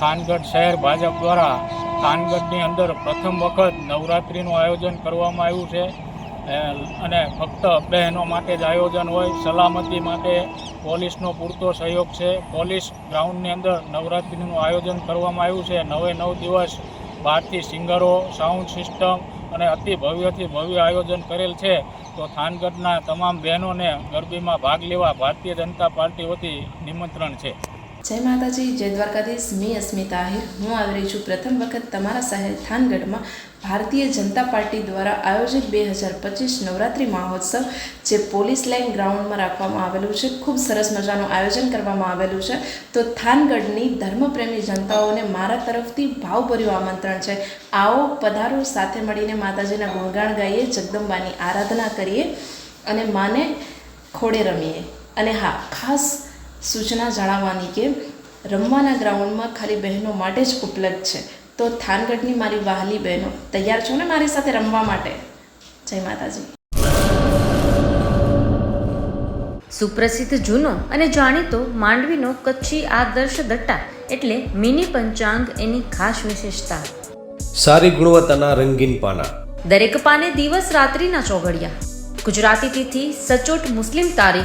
થાનગઢ શહેર ભાજપ દ્વારા થાનગઢની અંદર પ્રથમ વખત નવરાત્રિનું આયોજન કરવામાં આવ્યું છે. અને ફક્ત બહેનો માટે જ આયોજન હોય, સલામતી માટે પોલીસનો પૂરતો સહયોગ છે. પોલીસ ગ્રાઉન્ડની અંદર નવરાત્રિનું આયોજન કરવામાં આવ્યું છે. નવે નવ દિવસ બહારથી સિંગરો, સાઉન્ડ સિસ્ટમ અને અતિ ભવ્યથી ભવ્ય આયોજન કરેલ છે. તો થાનગઢના તમામ બહેનોને ગરબીમાં ભાગ લેવા ભારતીય જનતા પાર્ટી વતી નિમંત્રણ છે. જય માતાજી, જય દ્વારકાધીશ. મેં અસ્મિતા આહિર. હું આવી રહી છું પ્રથમ વખત તમારા શહેર થાનગઢમાં ભારતીય જનતા પાર્ટી દ્વારા આયોજિત બે હજાર પચીસ નવરાત્રિ મહોત્સવ, જે પોલીસ લાઇન ગ્રાઉન્ડમાં રાખવામાં આવેલું છે. ખૂબ સરસ મજાનું આયોજન કરવામાં આવેલું છે. તો થાનગઢની ધર્મપ્રેમી જનતાઓને મારા તરફથી ભાવભર્યું આમંત્રણ છે. આવો પધારો. સાથે મળીને માતાજીના ગુણગાન ગાઈએ, જગદંબાની આરાધના કરીએ અને માને ખોડે રમીએ. અને હા, ખાસ સૂચના જણાવવાની કે રમવાના ગ્રાઉન્ડમાં ખાલી બહેનો માટે જ ઉપલબ્ધ છે. તો થાનગઢની મારી વહાલી બહેનો તૈયાર છો ને મારી સાથે રમવા માટે? જય માતાજી. સુપ્રસિદ્ધ જૂનો અને જાણીતો માંડવીનો કચ્છી આદર્શ દટ્ટા એટલે મિની પંચાંગ એની ખાસ વિશેષતા. સારી ગુણવત્તાના રંગીન પાના. દરેક પાને દિવસ રાત્રિના ચોઘડિયા. ગુજરાતી તિથિ સચોટ મુસ્લિમ તારીખ